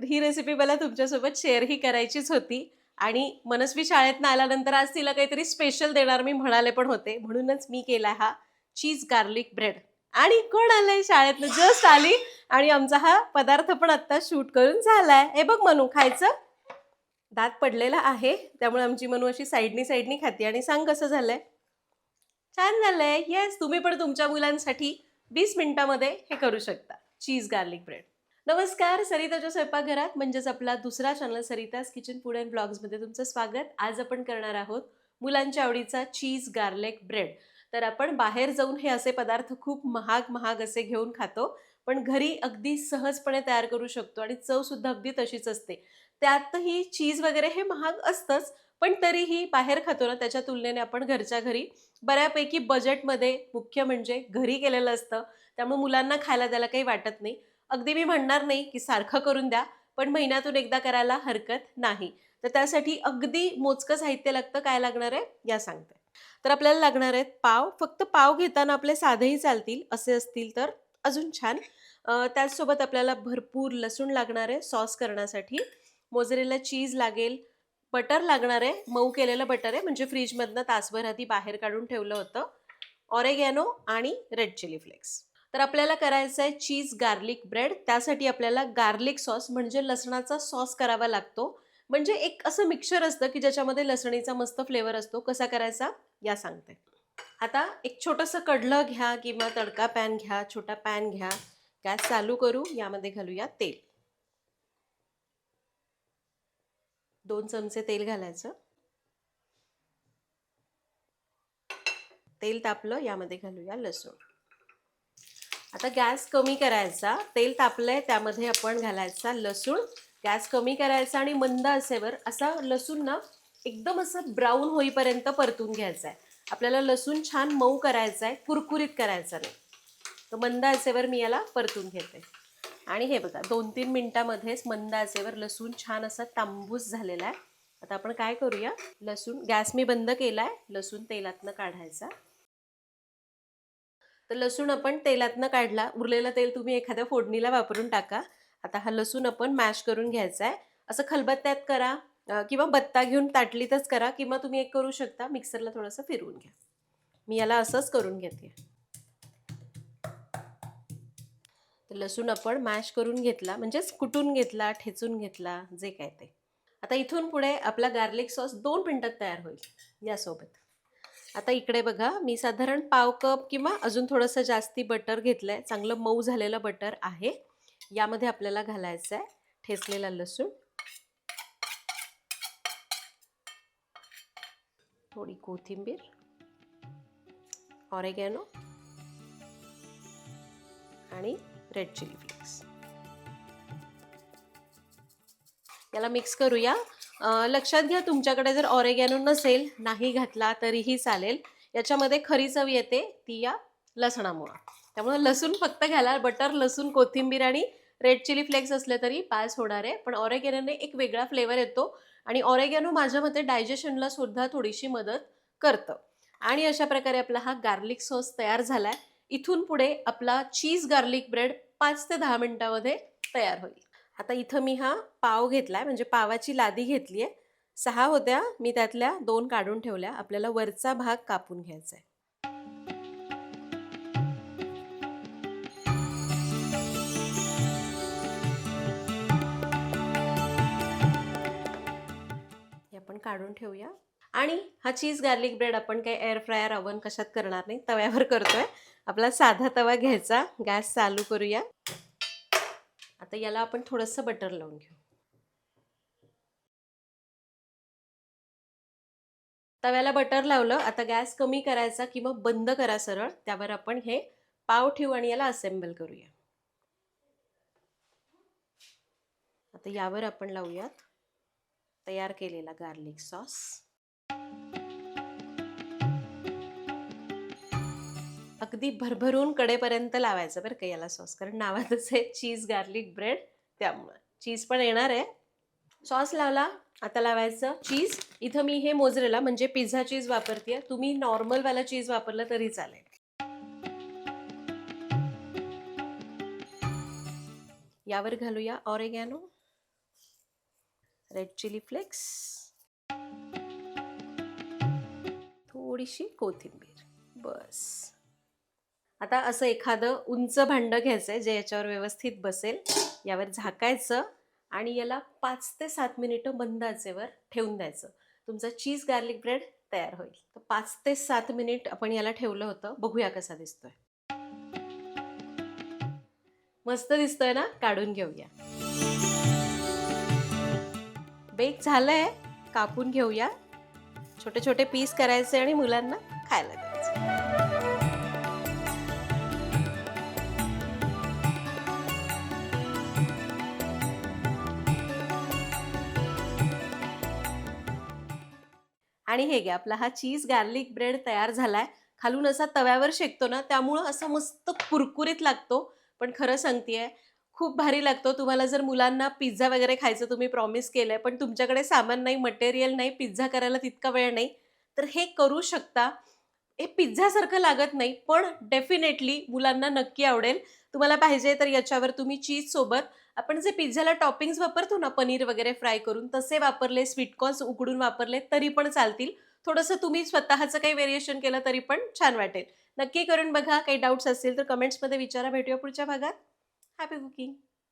तर ही रेसिपी मला तुमच्यासोबत शेअरही करायचीच होती. आणि मनस्वी शाळेतनं आल्यानंतर आज तिला काहीतरी स्पेशल देणार मी म्हणाले पण होते. म्हणूनच मी केला हा चीज गार्लिक ब्रेड आणि कोण आलंय शाळेतनं? जस्ट आली. आणि आमचा हा पदार्थ पण आत्ता शूट करून झालाय. हे बघ मनू खायचं? दात पडलेला आहे. त्यामुळे आमची मनू अशी साईडनी साईडनी खाते. आणि सांग कसं झालंय? छान झालंय. येस तुम्ही पण तुमच्या मुलांसाठी वीस मिनिटामध्ये हे करू शकता. चीज गार्लिक ब्रेड नमस्कार सरिताच्या स्वयंपाकघरात म्हणजेच आपला दुसरा channel Sarita's kitchen food and ब्लॉग्समध्ये तुमचं स्वागत. आज आपण करणार आहोत मुलांच्या आवडीचा चीज गार्लिक ब्रेड तर आपण बाहेर जाऊन हे असे पदार्थ खूप महाग महाग असे घेऊन खातो पण घरी अगदी सहजपणे तयार करू शकतो आणि चव सुद्धा अगदी तशीच असते. त्यातही चीज वगैरे हे महाग असतंच पण तरीही बाहेर खातो ना त्याच्या तुलनेने आपण घरच्या घरी बऱ्यापैकी बजेटमध्ये मुख्य म्हणजे घरी केलेलं असतं. त्यामुळे मुलांना खायला त्याला काही वाटत नाही. अगदी मी म्हणणार नाही की सारखं करून द्या पण महिन्यातून एकदा करायला हरकत नाही. तर त्यासाठी अगदी मोजकं साहित्य लागतं काय लागणार आहे? या सांगते. तर आपल्याला लागणार आहेत पाव. फक्त पाव घेताना आपले साधेही चालतील असे असतील तर अजून छान. त्याचसोबत आपल्याला भरपूर लसूण लागणार आहे सॉस करण्यासाठी. मोजरेला चीज लागेल बटर लागणार आहे. मऊ केलेलं बटर आहे म्हणजे फ्रीजमधनं तासभर आधी बाहेर काढून ठेवलं होतं. ऑरेगॅनो आणि रेड चिली फ्लेक्स. तर आपल्याला करायचं आहे चीज गार्लिक ब्रेड. त्यासाठी आपल्याला गार्लिक सॉस म्हणजे लसणाचा सॉस करावा लागतो. म्हणजे एक असं मिक्सचर असतं की ज्याच्यामध्ये लसणीचा मस्त फ्लेवर असतो. कसा करायचा? या सांगते. आता एक छोटंसं कडलं घ्या किंवा तडका पॅन घ्या छोटा पॅन घ्या. गॅस चालू करू. यामध्ये घालूया तेल. दोन चमचे तेल घालायचं. तेल तापलं. यामध्ये घालूया लसूण. आता गॅस कमी करायचा तेल तापलंय त्यामध्ये आपण घालायचा लसूण. गॅस कमी करायचा आणि मंद असेवर असा लसूण ना एकदम असं ब्राऊन होईपर्यंत परतून घ्यायचा आहे आपल्याला लसूण छान मऊ करायचा आहे कुरकुरीत करायचा नाही. तर मंद असेवर मी याला परतून घेते. आणि हे बघा दोन तीन मिनटामध्येच मंद असेवर लसूण छान असा तांबूस झालेला आहे आता आपण काय करूया? लसूण गॅस मी बंद केला आहे लसूण तेलातनं काढायचा. तर लसूण आपण तेलातनं काढला. उरलेलं तेल तुम्ही एखाद्या फोडणीला वापरून टाका. आता हा लसूण आपण मॅश करून घ्यायचा आहे असं खलबत्त्यात करा किंवा बत्ता घेऊन ताटलीतच करा किंवा तुम्ही एक करू शकता. मिक्सरला थोडंसं फिरवून घ्या. मी याला असंच करून घेते. तर लसूण आपण मॅश करून घेतला म्हणजेच कुटून घेतला ठेचून घेतला जे काय ते. आता इथून पुढे आपला गार्लिक सॉस दोन मिनटात तयार होईल. यासोबत. आता इकडे बघा मी साधारण पाव कप किंवा अजून थोडंसं जास्ती बटर घेतलं आहे चांगलं मऊ झालेलं बटर आहे. यामध्ये आपल्याला घालायचं आहे ठेचलेला लसूण. थोडी कोथिंबीर. ऑरेगॅनो आणि रेड चिली फ्लेक्स याला मिक्स करूया. लक्षात घ्या तुमच्याकडे जर ऑरेगॅनो नसेल नाही घातला तरीही चालेल. याच्यामध्ये खरी चव येते ती या लसणामुळं. त्यामुळे लसूण फक्त घाला बटर लसूण कोथिंबीर आणि रेड चिली फ्लेक्स असले तरी पास होणार आहे. पण ऑरेगॅनोने एक वेगळा फ्लेवर येतो आणि ऑरेगॅनो माझ्या मते डायजेशनला सुद्धा थोडीशी मदत करतं. आणि अशा प्रकारे आपला हा गार्लिक सॉस तयार झाला आहे इथून पुढे आपला चीज गार्लिक ब्रेड पाच ते दहा मिनिटामध्ये तयार होईल. आता इथं मी हा पाव घेतलाय म्हणजे पावाची लादी घेतली आहे सहा होत्या मी त्यातल्या दोन काढून ठेवल्या. आपल्याला वरचा भाग कापून घ्यायचा आहे. हे आपण काढून ठेवूया. आणि हा चीज गार्लिक ब्रेड आपण काही एअर फ्रायर अवन कशात करणार नाही तव्यावर करतोय. आपला साधा तवा घ्यायचा. गॅस चालू करूया. आता याला आपण थोडंसं बटर लावून घेऊ. तव्याला बटर लावलं आता गॅस कमी करायचा किंवा बंद करा सरळ त्यावर आपण हे पाव ठेवू आणि याला असेंबल करूया. आता यावर आपण लावूयात तयार केलेला गार्लिक सॉस अगदी भरभरून कडेपर्यंत लावायचं बरं का याला सॉस. कारण नावातच आहे चीज गार्लिक ब्रेड. त्यामुळं चीज पण येणार आहे. सॉस लावला आता लावायचं चीज. इथं मी हे मोजरेला म्हणजे पिझ्झा चीज वापरते तुम्ही नॉर्मलवाला चीज वापरलं तरी चालेल. यावर घालूया ऑरेगॅनो. Red chilli flex. थोडीशी कोथिंबीर. बस. आता असं एखादं उंच भांडं घ्यायचं आहे जे याच्यावर व्यवस्थित बसेल यावर झाकायचं आणि याला पाच ते सात मिनिटं बंद आचेवर ठेवून द्यायचं. तुमचा चीज गार्लिक ब्रेड तयार होईल. तर पाच ते सात मिनिट आपण याला ठेवलं होतं. बघूया कसा दिसतोय. मस्त दिसतोय ना? काढून घेऊया. बेक झालंय. कापून घेऊया. छोटे छोटे पीस करायचे आणि मुलांना खायला द्या. आणि हे घ्या आपला हा चीज गार्लिक ब्रेड तयार झालाय. खालून असा तव्यावर शेकतो ना त्यामुळं असा मस्त कुरकुरीत लागतो. पण खरं सांगतेय खूप भारी लागतो. तुम्हाला जर मुलांना पिझ्झा वगैरे खायचं तुम्ही प्रॉमिस केलंय पण तुमच्याकडे सामान नाही मटेरियल नाही पिझ्झा करायला तितका वेळ नाही तर हे करू शकता. हे पिझ्झासारखं लागत नाही पण डेफिनेटली मुलांना नक्की आवडेल. तुम्हाला पाहिजे तर याच्यावर तुम्ही चीज सोबत आपण जे पिझ्झाला टॉपिंग्स वापरतो ना पनीर वगैरे फ्राय करून तसे वापरले स्वीटकॉर्न्स उकडून वापरले तरी पण चालतील. थोडंसं तुम्ही स्वतःचं काही व्हेरिएशन केलं तरी पण छान वाटेल. नक्की करून बघा. काही डाऊट्स असतील तर कमेंट्समध्ये विचारा. भेटूया पुढच्या भागात. Happy cooking